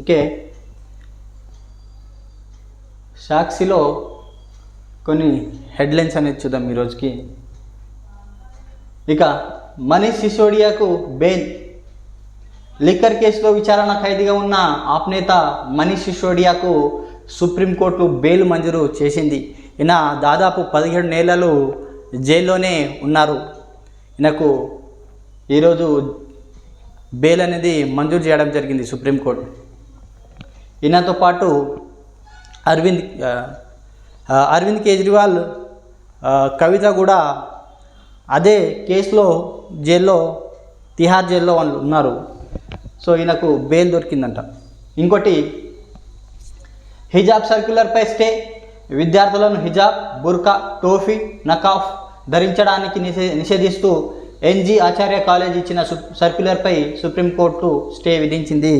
Okay. సాక్షిలో కొన్ని headlines అనేది చూద్దాం ఈరోజుకి ఇక మనీష్ సిసోడియాకు బెయిల్. లిక్కర్ కేసులో విచారణ ఖైదీగా ఉన్న ఆప్ నేత మనీష్ సిసోడియాకు సుప్రీంకోర్టు బెయిల్ మంజూరు చేసింది. ఈయన దాదాపు పదిహేడు నెలలు జైల్లోనే ఉన్నారు. ఈయనకు ఈరోజు బెయిల్ అనేది మంజూరు చేయడం జరిగింది సుప్రీంకోర్టు. ఈయనతో పాటు అరవింద్ అరవింద్ కేజ్రీవాల్ కవిత కూడా అదే కేసులో జైల్లో తిహార్ జైల్లో వాళ్ళు ఉన్నారు. సో ఈయనకు బెయిల్ దొరికిందంట. ఇంకోటి హిజాబ్ సర్క్యులర్పై స్టే విద్యార్థులను హిజాబ్ బుర్కా టోఫీ నకాఫ్ ధరించడానికి నిషే నిషేధిస్తూ ఎన్జీ ఆచార్య కాలేజ్ ఇచ్చిన సు సర్క్యులర్పై సుప్రీంకోర్టు స్టే విధించింది.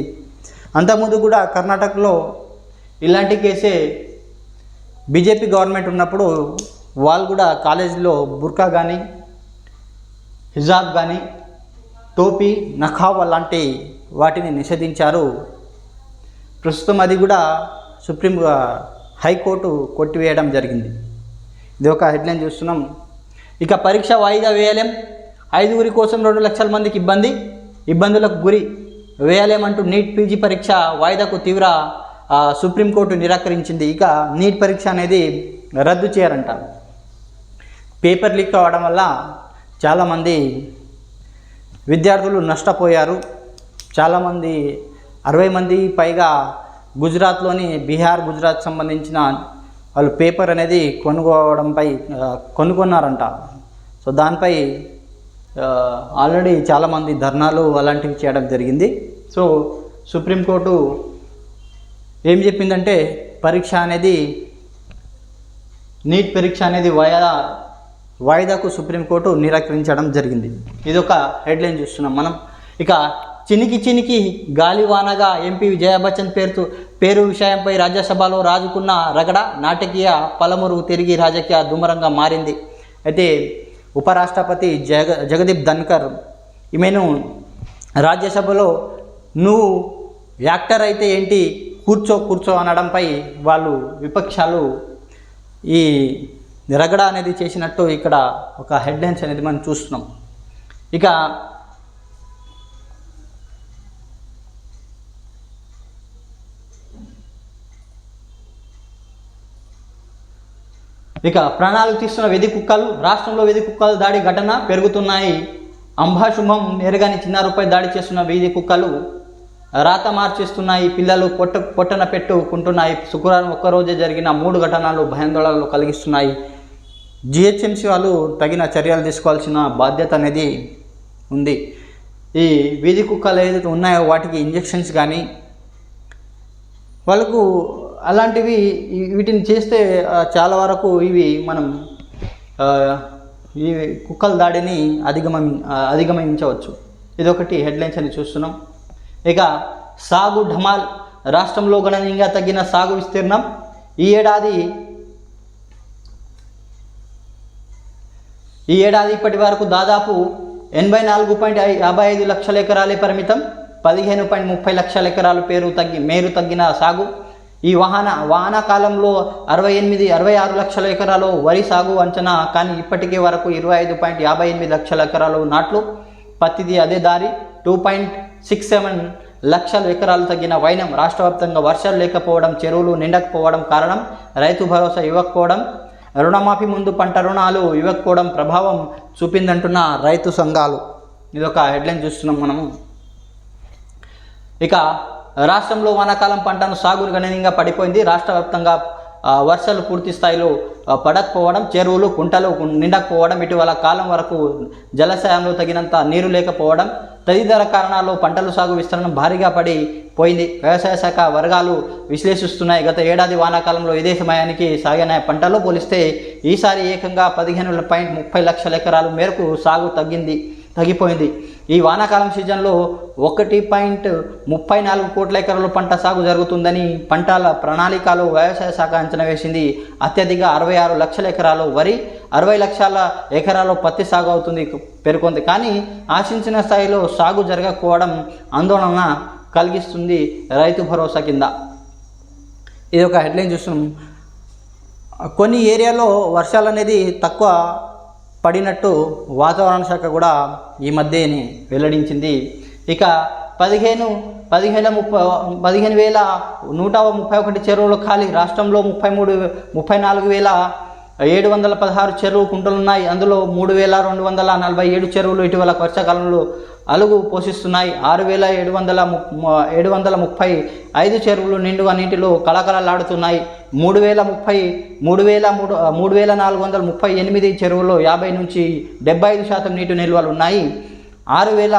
అంతకుముందు కూడా కర్ణాటకలో ఇలాంటి కేసే బీజేపీ గవర్నమెంట్ ఉన్నప్పుడు వాళ్ళు కూడా కాలేజీలో బుర్కా కానీ హిజాబ్ కానీ టోపీ నఖావ లాంటి వాటిని నిషేధించారు. ప్రస్తుతం అది కూడా సుప్రీం హైకోర్టు కొట్టివేయడం జరిగింది. ఇది ఒక హెడ్లైన్ చూస్తున్నాం. ఇక పరీక్ష వాయిదా వేయలేం. ఐదుగురి కోసం రెండు లక్షల మందికి ఇబ్బంది. ఇబ్బందులకు గురి వేయలేమంటూ నీట్ పీజీ పరీక్ష వాయిదాకు తీవ్ర సుప్రీంకోర్టు నిరాకరించింది. ఇక నీట్ పరీక్ష అనేది రద్దు చేయరంట పేపర్ లీక్ అవ్వడం వల్ల చాలామంది విద్యార్థులు నష్టపోయారు. చాలామంది అరవై మంది పైగా గుజరాత్లోని బీహార్ గుజరాత్ సంబంధించిన వాళ్ళు పేపర్ అనేది కొనుక్కోవడంపై కొనుక్కున్నారంట సో దానిపై ఆల్రెడీ చాలామంది ధర్నాలు అలాంటివి చేయడం జరిగింది. సో సుప్రీంకోర్టు ఏం చెప్పిందంటే పరీక్ష అనేది నీట్ పరీక్ష అనేది వాయిదా వాయిదాకు సుప్రీంకోర్టు నిరాకరించడం జరిగింది. ఇది ఒక హెడ్లైన్ చూస్తున్నాం మనం. ఇక చినికి చినికి గాలివానగా ఎంపీ విజయ బచ్చన్ పేరుతో పేరు విషయంపై రాజ్యసభలో రాజుకున్న రగడ నాటకీయ పలమురు తిరిగి రాజకీయ దుమరంగా మారింది. అయితే ఉపరాష్ట్రపతి జగ జగదీప్ ధన్కర్ ఈమెను రాజ్యసభలో నువ్వు యాక్టర్ అయితే ఏంటి? కూర్చో కూర్చో అనడంపై వాళ్ళు విపక్షాలు ఈ రగడ అనేది చేసినట్టు ఇక్కడ ఒక హెడ్లైన్స్ అనేది మనం చూస్తున్నాం. ఇక ఇక ప్రాణాలు తీస్తున్న వెది కుక్కలు రాష్ట్రంలో వెది కుక్కలు దాడి ఘటన పెరుగుతున్నాయి. అంబాశుభం నేరుగాని చిన్నారుపై దాడి చేస్తున్న వీధి కుక్కలు రాత మార్చేస్తున్నాయి. పిల్లలు పొట్ట పొట్టన పెట్టుకుంటున్నాయి. శుక్రవారం ఒక్కరోజే జరిగిన మూడు ఘటనలు భయాందోళనలు కలిగిస్తున్నాయి. జిహెచ్ఎంసీ వాళ్ళు తగిన చర్యలు తీసుకోవాల్సిన బాధ్యత అనేది ఉంది. ఈ వీధి కుక్కలు ఏదైతే ఉన్నాయో వాటికి ఇంజెక్షన్స్ కానీ వాళ్ళకు అలాంటివి వీటిని చేస్తే చాలా వరకు ఇవి మనం ఈ కుక్కల దాడిని అధిగమ అధిగమించవచ్చు. ఇదొకటి హెడ్లైన్స్ అని చూస్తున్నాం. ఇక సాగు ఢమాల్ రాష్ట్రంలో గణనీయంగా తగ్గిన సాగు విస్తీర్ణం ఈ ఏడాది ఈ ఏడాది ఇప్పటి వరకు దాదాపు ఎనభై నాలుగు పాయింట్ యాభై ఐదు లక్షల ఎకరాలే పరిమితం. పదిహేను పాయింట్ ముప్పై లక్షల ఎకరాలు పేరు తగ్గి మేరు తగ్గిన సాగు. ఈ వాహన వానాకాలంలో అరవై ఎనిమిది అరవై ఆరు లక్షల ఎకరాలు వరి సాగు అంచనా కానీ ఇప్పటికే వరకు ఇరవై ఐదు పాయింట్ యాభై ఎనిమిది లక్షల ఎకరాలు నాట్లు. పత్తిది అదే దారి. టూ పాయింట్ సిక్స్ సెవెన్ లక్షల ఎకరాలు తగ్గిన వైనం రాష్ట్ర వ్యాప్తంగా వర్షాలు లేకపోవడం చెరువులు నిండకపోవడం కారణం. రైతు భరోసా ఇవ్వకపోవడం. రుణమాఫీ ముందు పంట రుణాలు ఇవ్వకపోవడం ప్రభావం చూపిందంటున్న రైతు సంఘాలు. ఇది ఒక హెడ్లైన్ చూస్తున్నాం మనము. ఇక రాష్ట్రంలో వానాకాలం పంటను సాగు గణనీయంగా పడిపోయింది. రాష్ట్ర వ్యాప్తంగా వర్షాలు పూర్తి స్థాయిలో పడకపోవడం చెరువులు కుంటలు నిండకపోవడం ఇటీవల కాలం వరకు జలాశయంలో తగినంత నీరు లేకపోవడం తదితర కారణాలు పంటల సాగు విస్తరణ భారీగా పడి పోయింది. వ్యవసాయ శాఖ వర్గాలు విశ్లేషిస్తున్నాయి. గత ఏడాది వానాకాలంలో ఇదే సమయానికి సాగిన పంటలు పోలిస్తే ఈసారి ఏకంగా పదిహేను పాయింట్ ముప్పై లక్షల ఎకరాల మేరకు సాగు తగ్గింది తగ్గిపోయింది. ఈ వానాకాలం సీజన్లో ఒకటి పాయింట్ ముప్పై నాలుగు కోట్ల ఎకరాల పంట సాగు జరుగుతుందని పంటల ప్రణాళికలో వ్యవసాయ శాఖ అంచనా వేసింది. అత్యధిక అరవై ఆరు లక్షల ఎకరాలు వరి అరవై లక్షల ఎకరాలు పత్తి సాగు అవుతుంది పేర్కొంది. కానీ ఆశించిన స్థాయిలో సాగు జరగకపోవడం ఆందోళన కలిగిస్తుంది రైతు భరోసా కింద. ఇది ఒక హెడ్లైన్ చూస్తున్నాం. కొన్ని ఏరియాలో వర్షాలు అనేది తక్కువ పడినట్టు వాతావరణ శాఖ కూడా ఈ మధ్యనే వెల్లడించింది. ఇక పదిహేను పదిహేను ముప్పై పదిహేను వేల నూట ముప్పై ఒకటి చెరువులు ఖాళీ. రాష్ట్రంలో ముప్పై మూడు ముప్పై నాలుగు వేల ఏడు వందల పదహారు చెరువు కుంటలు ఉన్నాయి అందులో మూడు వేల రెండు వందల నలభై ఏడు చెరువులు ఇటీవల వర్షాకాలంలో అలుగు పోషిస్తున్నాయి. ఆరు వేల ఏడు వందల ఏడు వందల ముప్పై ఐదు చెరువులు నిండుగా నీటిలో కళకళలాడుతున్నాయి. మూడు వేల ముప్పై మూడు వేల మూడు మూడు వేల నాలుగు వందల ముప్పై ఎనిమిది చెరువుల్లో యాభై నుంచి డెబ్బై ఐదు శాతం నీటి నిల్వలు ఉన్నాయి ఆరు వేల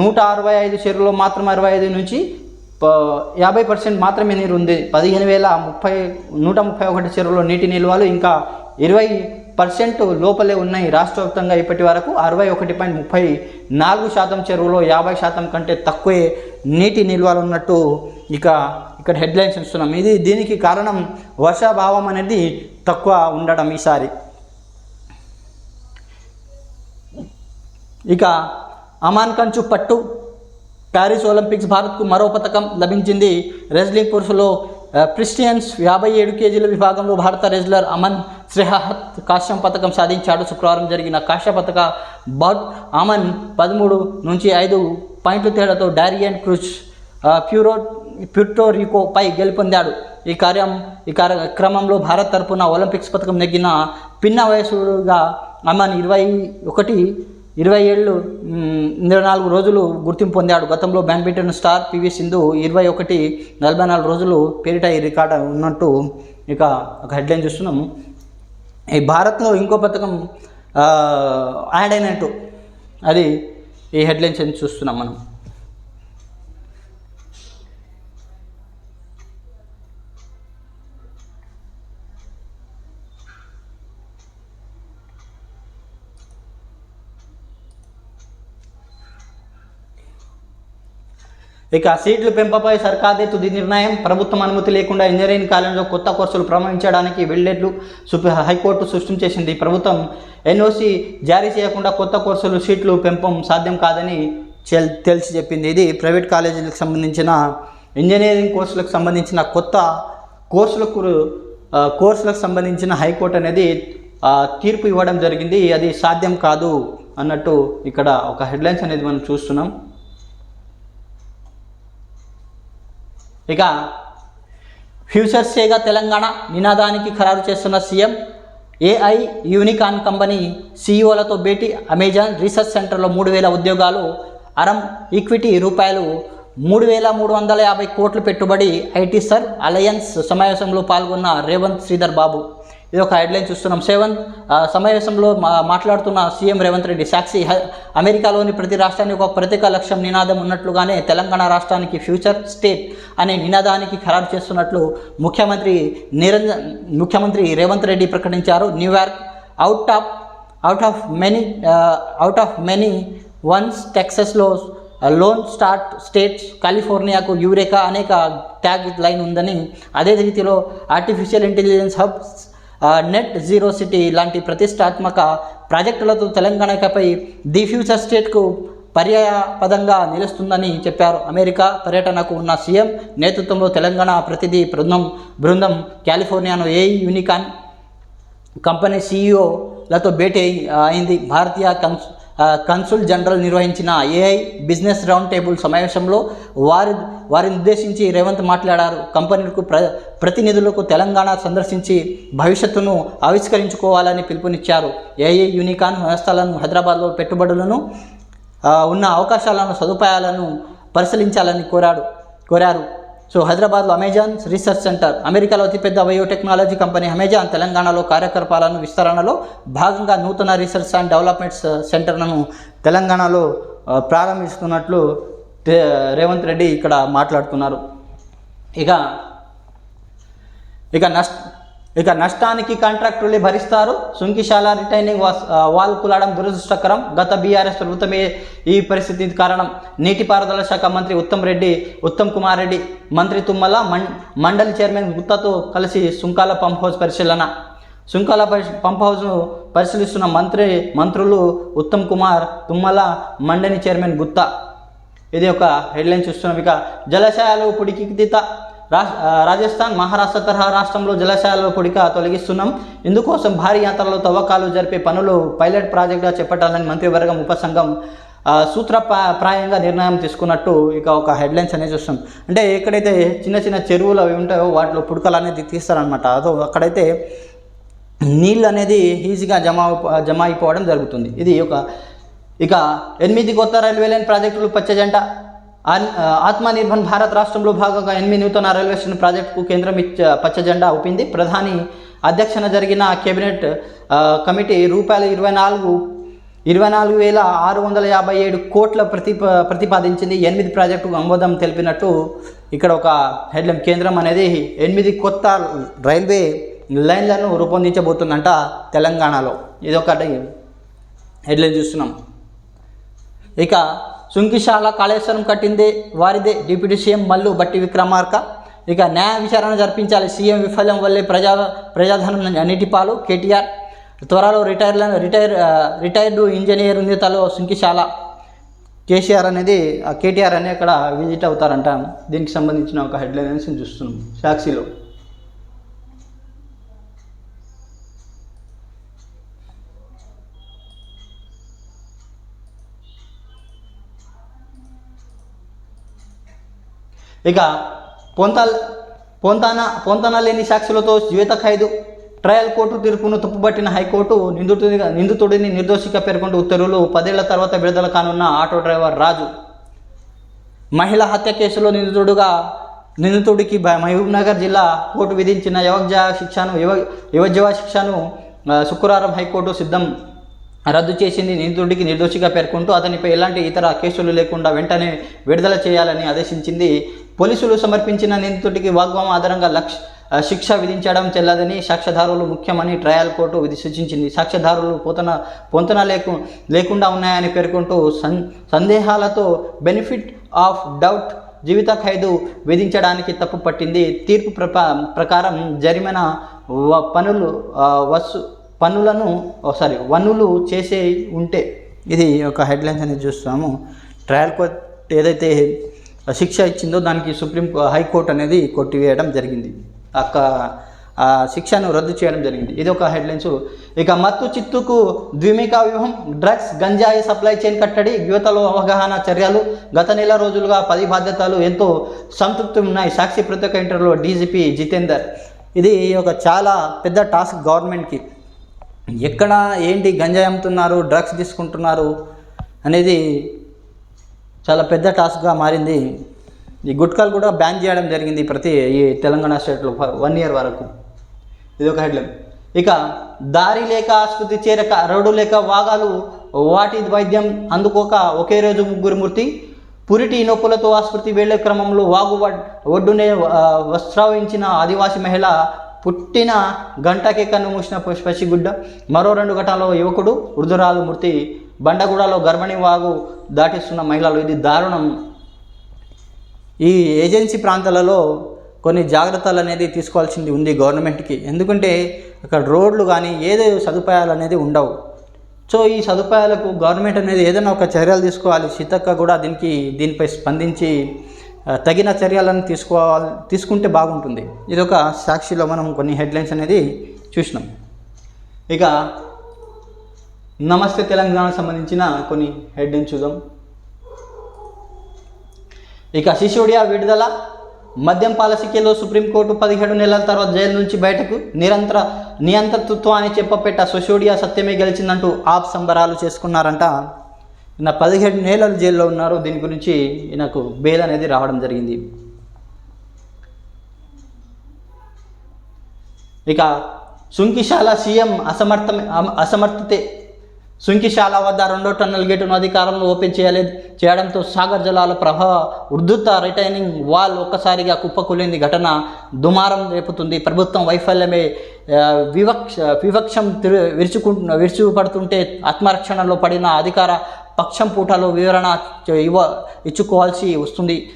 నూట అరవై ఐదు చెరువులో మాత్రం అరవై ఐదు నుంచి యాభై పర్సెంట్ మాత్రమే నీరు ఉంది. పదిహేను వేల ముప్పై నూట ముప్పై ఒకటి చెరువులో నీటి నిల్వలు ఇంకా ఇరవై పర్సెంట్ లోపలే ఉన్నాయి. రాష్ట్ర వ్యాప్తంగా ఇప్పటి వరకు అరవై ఒకటి పాయింట్ ముప్పై నాలుగు శాతం చెరువులో యాభై శాతం కంటే తక్కువే నీటి నిల్వలు ఉన్నట్టు ఇక ఇక్కడ హెడ్లైన్స్ ఇస్తున్నాం ఇది దీనికి కారణం వర్షాభావం అనేది తక్కువ ఉండడం ఈసారి. ఇక అమాన్ కంచు పట్టు ప్యారిస్ ఒలింపిక్స్ భారత్కు మరో పథకం లభించింది. రెజ్లింగ్ పురుషులో క్రిస్టియన్స్ యాభై ఏడు కేజీల విభాగంలో భారత రెజ్లర్ అమన్ శ్రేహత్ కాశ్యం పథకం సాధించాడు. శుక్రవారం జరిగిన కాశ్య పథక బట్ అమన్ పదమూడు నుంచి ఐదు పాయింట్ల తేడాతో డారియన్ క్రూజ్ ప్యూరో ప్యూర్టోరికోపై గెలుపొందాడు. ఈ కార్యం ఈ కార్యక్రమంలో భారత్ తరపున ఒలింపిక్స్ పథకం నెగ్గిన పిన్న వయసుగా అమన్ ఇరవై ఒకటి ఇరవై ఏళ్ళు ఇరవై నాలుగు రోజులు గుర్తింపు పొందాడు. గతంలో బ్యాడ్మింటన్ స్టార్ పివి సింధు ఇరవై ఒకటి నలభై నాలుగు రోజులు పేరిట ఈ రికార్డు ఉన్నట్టు ఇక ఒక హెడ్లైన్ చూస్తున్నాము. ఈ భారత్లో ఇంకో పథకం యాడ్ అయినట్టు. అది ఈ హెడ్లైన్స్ అని చూస్తున్నాం మనం. ఇక సీట్లు పెంపపై సర్కార్దే తుది నిర్ణయం. ప్రభుత్వం అనుమతి లేకుండా ఇంజనీరింగ్ కాలేజీలో కొత్త కోర్సులు ప్రారంభించడానికి వెళ్ళేట్లు సుప్రీ హైకోర్టు స్పష్టం చేసింది. ప్రభుత్వం ఎన్ఓసి జారీ చేయకుండా కొత్త కోర్సులు సీట్లు పెంపం సాధ్యం కాదని తెలిసి చెప్పింది. ఇది ప్రైవేట్ కాలేజీలకు సంబంధించిన ఇంజనీరింగ్ కోర్సులకు సంబంధించిన కొత్త కోర్సులకు కోర్సులకు సంబంధించిన హైకోర్టు అనేది తీర్పు ఇవ్వడం జరిగింది. అది సాధ్యం కాదు అన్నట్టు ఇక్కడ ఒక హెడ్లైన్స్ అనేది మనం చూస్తున్నాం. ఇక ఫ్యూచర్ సేగా తెలంగాణ నినాదానికి ఖరారు చేస్తున్న సీఎం ఏఐ యూనికాన్ కంపెనీ సీఈఓలతో భేటీ అమెజాన్ రీసెర్చ్ సెంటర్లో మూడు వేల ఉద్యోగాలు అరం ఈక్విటీ రూపాయలు మూడు వేల మూడు వందల యాభై కోట్ల పెట్టుబడి ఐటీ సర్ అలయన్స్ సమావేశంలో పాల్గొన్న రేవంత్ శ్రీధర్ బాబు. ఇది ఒక హెడ్లైన్ చూస్తున్నాం. సెవెన్ సమావేశంలో మా మాట్లాడుతున్న సీఎం రేవంత్ రెడ్డి సాక్షి అమెరికాలోని ప్రతి రాష్ట్రానికి ఒక ప్రత్యేక లక్ష్యం నినాదం ఉన్నట్లుగానే తెలంగాణ రాష్ట్రానికి ఫ్యూచర్ స్టేట్ అనే నినాదానికి ఖరారు చేస్తున్నట్లు ముఖ్యమంత్రి నిరంజన్ ముఖ్యమంత్రి రేవంత్ రెడ్డి ప్రకటించారు. New York out of out of many out of many ones టెక్సస్లో lone star states కాలిఫోర్నియాకు యూరేకా అనేక ట్యాగ్ లైన్ ఉందని అదే రీతిలో artificial intelligence hubs net zero city లాంటి ప్రతిష్టాత్మక ప్రాజెక్టులతో తెలంగాణపై ది ఫ్యూచర్ స్టేట్కు పర్యాయపదంగా నిలుస్తుందని చెప్పారు. అమెరికా పర్యటనకు ఉన్న సీఎం నేతృత్వంలో తెలంగాణ ప్రతినిధి బృందం బృందం. కాలిఫోర్నియాను ఏ యూనికాన్ కంపెనీ సీఈఓలతో భేటీ అయింది. భారతీయ కన్స్ కన్సుల్ జనరల్ నిర్వహించిన ఏఐ బిజినెస్ రౌండ్ టేబుల్ సమావేశంలో వారి వారిని ఉద్దేశించి రేవంత్ మాట్లాడారు. కంపెనీలకు ప్ర ప్రతినిధులకు తెలంగాణ సందర్శించి భవిష్యత్తును ఆవిష్కరించుకోవాలని పిలుపునిచ్చారు. ఏఐ యూనికాన్ వ్యవస్థలను హైదరాబాద్లో పెట్టుబడులను ఉన్న అవకాశాలను సదుపాయాలను పరిశీలించాలని కోరాడు కోరారు. సో హైదరాబాద్లో అమెజాన్ రీసెర్చ్ సెంటర్ అమెరికాలో అతిపెద్ద బయోటెక్నాలజీ కంపెనీ అమెజాన్ తెలంగాణలో కార్యకలాపాలను విస్తరణలో భాగంగా నూతన రీసెర్చ్ అండ్ డెవలప్మెంట్ సెంటర్లను తెలంగాణలో ప్రారంభిస్తున్నట్లు రేవంత్ రెడ్డి ఇక్కడ మాట్లాడుతున్నారు. ఇక ఇక నష్ట ఇక నష్టానికి కాంట్రాక్టర్లే భరిస్తారు. సుంకిశాల రిటైనింగ్ వాల్ కులాడం దురదృష్టకరం. గత బీఆర్ఎస్ ప్రభుత్వమే ఈ పరిస్థితికి కారణం. నీటిపారుదల శాఖ మంత్రి ఉత్తమ్ రెడ్డి ఉత్తమ్ కుమార్ రెడ్డి మంత్రి తుమ్మల మండలి చైర్మన్ గుత్తాతో కలిసి సుంకాల పంప్ హౌస్ పరిశీలన. సుంకాల పరి- పంప్ హౌస్ను పరిశీలిస్తున్న మంత్రి మంత్రులు ఉత్తమ్ కుమార్ తుమ్మల మండలి చైర్మన్ గుత్తా. ఇది ఒక హెడ్లైన్ చూస్తున్నాం. ఇక జలాశయాలు పుడికితీత. రాజస్థాన్ మహారాష్ట్ర తరహా రాష్ట్రంలో జలాశయాల పొడిక తొలగిస్తున్నాం. ఇందుకోసం భారీ యాత్రలో తవ్వకాలు జరిపే పనులు పైలట్ ప్రాజెక్టుగా చేపట్టాలని మంత్రివర్గం ఉపసంఘం సూత్ర ప్రాయంగా నిర్ణయం తీసుకున్నట్టు ఇక ఒక హెడ్లైన్స్ అనేది చూస్తాం అంటే ఎక్కడైతే చిన్న చిన్న చెరువులు అవి ఉంటాయో వాటిలో పుడకలు అనేది తీస్తారనమాట అదో అక్కడైతే నీళ్ళు అనేది ఈజీగా జమ జమ అయిపోవడం జరుగుతుంది. ఇది ఒక ఇక ఎనిమిది కొత్త రైల్వే లైన్ ప్రాజెక్టులు పచ్చజంట ఆత్మనిర్భర్ భారత్ రాష్ట్రంలో భాగంగా ఎనిమిది నూతన రైల్వే స్టేషన్ ప్రాజెక్టుకు కేంద్రం పచ్చ జెండా ఊపింది. ప్రధాని అధ్యక్షన జరిగిన కేబినెట్ కమిటీ రూపాయలు ఇరవై నాలుగు ఇరవై నాలుగు వేల ఆరు వందల యాభై ఏడు కోట్ల ప్రతిప ప్రతిపాదించింది. ఎనిమిది ప్రాజెక్టుకు ఆమోదం తెలిపినట్టు ఇక్కడ ఒక హెడ్లైన్. కేంద్రం అనేది ఎనిమిది కొత్త రైల్వే లైన్లను రూపొందించబోతుందంట తెలంగాణలో. ఇది హెడ్లైన్ చూస్తున్నాం. ఇక సుంకిశాల కాళేశ్వరం కట్టిందే వారిదే డిప్యూటీ సీఎం మల్లు బట్టి విక్రమార్క. ఇక న్యాయ విచారణ జరిపించాలి సీఎం విఫల్యం వల్లే ప్రజా ప్రజాధనం అన్నిటిపాలు కేటీఆర్ త్వరలో రిటైర్ రిటైర్ రిటైర్డ్ ఇంజనీర్ నేతలో సుంకిశాల కేసీఆర్ అనేది కేటీఆర్ అనే అక్కడ విజిట్ అవుతారంట. దీనికి సంబంధించిన ఒక హెడ్లైన్స్ చూస్తున్నాం సాక్షిలో. ఇక పొంతాల్ పొంతాన పొంతన లేని సాక్షులతో జీవిత ఖైదు ట్రయల్ కోర్టు తీర్పును తప్పుపట్టిన హైకోర్టు నిందితుడిగా నిందితుడిని నిర్దోషిగా పేర్కొంటూ ఉత్తర్వులు పదేళ్ళ తర్వాత విడుదల కానున్న ఆటో డ్రైవర్ రాజు. మహిళ హత్య కేసులో నిందితుడుగా నిందితుడికి బ- మహబూబ్ నగర్ జిల్లా కోర్టు విధించిన యువజ శిక్షను యువ యువజీవ శిక్షను శుక్రవారం హైకోర్టు సిద్ధం రద్దు చేసింది. నిందితుడికి నిర్దోషిగా పేర్కొంటూ అతనిపై ఎలాంటి ఇతర కేసులు లేకుండా వెంటనే విడుదల చేయాలని ఆదేశించింది పోలీసులు సమర్పించిన నిందితుడికి వాగ్వామం ఆధారంగా లక్ష శిక్ష విధించడం చెల్లదని సాక్ష్యధారులు ముఖ్యమని ట్రయల్ కోర్టు విధి సూచించింది. సాక్ష్యధారులు పోతన పొంతన లేకు లేకుండా ఉన్నాయని పేర్కొంటూ సన్ సందేహాలతో బెనిఫిట్ ఆఫ్ డౌట్ జీవిత ఖైదు విధించడానికి తప్పు పట్టింది. తీర్పు ప్రప ప్రకారం జరిమానా వ- పనులు వసు పనులను సారీ వనులు చేసే ఉంటే ఇది ఒక హెడ్లైన్స్ అనేది చూస్తాము. ట్రయల్ కోర్ట్ ఏదైతే శిక్ష ఇచ్చిందో దానికి సుప్రీం హైకోర్టు అనేది కొట్టివేయడం జరిగింది. అక్క ఆ శిక్షను రద్దు చేయడం జరిగింది. ఇది ఒక హెడ్లైన్స్. ఇక మత్తు చిత్తుకు ద్విమిక వ్యూహం డ్రగ్స్ గంజాయి సప్లై చైన్ కట్టడి యువతలో అవగాహన చర్యలు గత నెల రోజులుగా పది బాధ్యతలు ఎంతో సంతృప్తి ఉన్నాయి. సాక్షి ప్రత్యేక ఇంటర్లో డీజీపీ జితేందర్. ఇది ఒక చాలా పెద్ద టాస్క్ గవర్నమెంట్కి. ఎక్కడ ఏంటి గంజాయి అమ్ముతున్నారు డ్రగ్స్ తీసుకుంటున్నారు అనేది చాలా పెద్ద టాస్క్గా మారింది. ఈ గుట్కాలు కూడా బ్యాన్ చేయడం జరిగింది ప్రతి ఈ తెలంగాణ స్టేట్లో వన్ ఇయర్ వరకు. ఇది ఒక హెడ్లైన్. ఇక దారి లేక ఆసుపత్రి చేరక రోడ్డు లేక వాగాలు వాటి వైద్యం అందుకోక ఒకే రోజు ముగ్గురు మృతి. పురిటి నొప్పులతో ఆసుపత్రి వెళ్ళే క్రమంలో వాగు వడ్- ఒడ్డునే వస్త్రావించిన ఆదివాసి మహిళ పుట్టిన గంటకే కన్ను మూసిన పసి- పసిగుడ్డ. మరో రెండు ఘటనలో యువకుడు వృద్ధురాలు మృతి. బండగూడలో గర్భిణీ వాగు దాటిస్తున్న మహిళలు. ఇది దారుణం. ఈ ఏజెన్సీ ప్రాంతాలలో కొన్ని జాగ్రత్తలు అనేది తీసుకోవాల్సింది ఉంది గవర్నమెంట్కి. ఎందుకంటే అక్కడ రోడ్లు కానీ ఏదో సదుపాయాలు అనేది ఉండవు. సో ఈ సదుపాయాలకు గవర్నమెంట్ అనేది ఏదైనా ఒక చర్యలు తీసుకోవాలి. సీతక్క కూడా దీనికి దీనిపై స్పందించి తగిన చర్యలను తీసుకోవాలి తీసుకుంటే బాగుంటుంది. ఇది ఒక సాక్షిలో మనం కొన్ని హెడ్లైన్స్ అనేది చూసినాం. ఇక నమస్తే తెలంగాణకు సంబంధించిన కొన్ని హెడ్లైన్స్ చూద్దాం. ఇక సిసోడియా విడుదల. మద్యం పాలసీకేలో సుప్రీంకోర్టు పదిహేడు నెలల తర్వాత జైలు నుంచి బయటకు. నిరంతర నియంత్రతత్వాన్ని చెప్పపెట్ట సిసోడియా సత్యమే గెలిచిందంటూ ఆప్ సంబరాలు చేసుకున్నారంట. ఈయన పదిహేడు నెలలు జైల్లో ఉన్నారు. దీని గురించి ఈయనకు బెయిల్ అనేది రావడం జరిగింది. ఇక సుంకిశాల సీఎం అసమర్థ అసమర్థతే సుంకిశాల వద్ద రెండో టన్నల్ గేటును అధికారంలో ఓపెన్ చేయలేదు. చేయడంతో సాగర్ జలాల ప్రభావ ఉద్ధృత రిటైనింగ్ వాల్ ఒక్కసారిగా కుప్పకూలింది. ఘటన దుమారం రేపుతుంది. ప్రభుత్వం వైఫల్యమే వివక్ష వివక్షం విరుచుకు విరుచుకుంటు విరుచుపడుతుంటే ఆత్మరక్షణలో పడిన అధికార పక్షం పూటలో వివరణ ఇవ్వ ఇచ్చుకోవాల్సి వస్తుంది.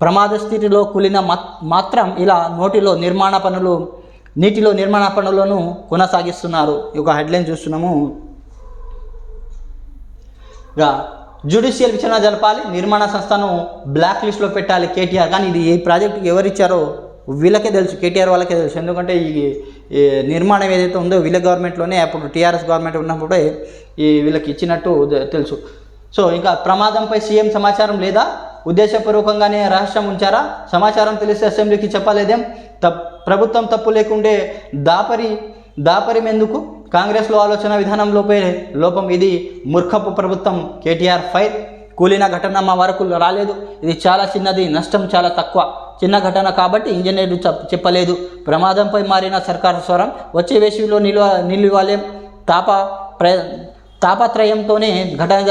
ప్రమాద స్థితిలో కూలిన మత్- మాత్రం ఇలా నోటిలో నిర్మాణ పనులు నీటిలో నిర్మాణ పనులను కొనసాగిస్తున్నారు. ఈ ఒక హెడ్లైన్ చూస్తున్నాము. ఇక జ్యుడిషియల్ విచారణ జరపాలి. నిర్మాణ సంస్థను బ్లాక్ లిస్ట్లో పెట్టాలి కేటీఆర్. కానీ ఇది ఈ ప్రాజెక్టుకి ఎవరిచ్చారో వీళ్ళకే తెలుసు. కేటీఆర్ వాళ్ళకే తెలుసు. ఎందుకంటే ఈ నిర్మాణం ఏదైతే ఉందో వీళ్ళ గవర్నమెంట్లోనే అప్పుడు టీఆర్ఎస్ గవర్నమెంట్ ఉన్నప్పుడే ఈ వీళ్ళకి ఇచ్చినట్టు తెలుసు. సో ఇంకా ప్రమాదంపై సీఎం సమాచారం లేదా? ఉద్దేశపూర్వకంగానే రహస్యం ఉంచారా? సమాచారం తెలిస్తే అసెంబ్లీకి చెప్పలేదేం? తప్ ప్రభుత్వం తప్పు లేకుండే దాపరి దాపరిమెందుకు? కాంగ్రెస్లో ఆలోచన విధానంలోపే లోపం ఇది మూర్ఖపు ప్రభుత్వం. కేటీఆర్ ఫైర్. కూలిన ఘటన మా వరకు రాలేదు. ఇది చాలా చిన్నది. నష్టం చాలా తక్కువ. చిన్న ఘటన కాబట్టి ఇంజనీర్లు చెప్పలేదు. ప్రమాదంపై మారిన సర్కారు స్వరం. వచ్చే వేసవిలో నిల్వ నిలువాలేం. తాప ప్ర తాపత్రయంతోనే ఘటన జరిగి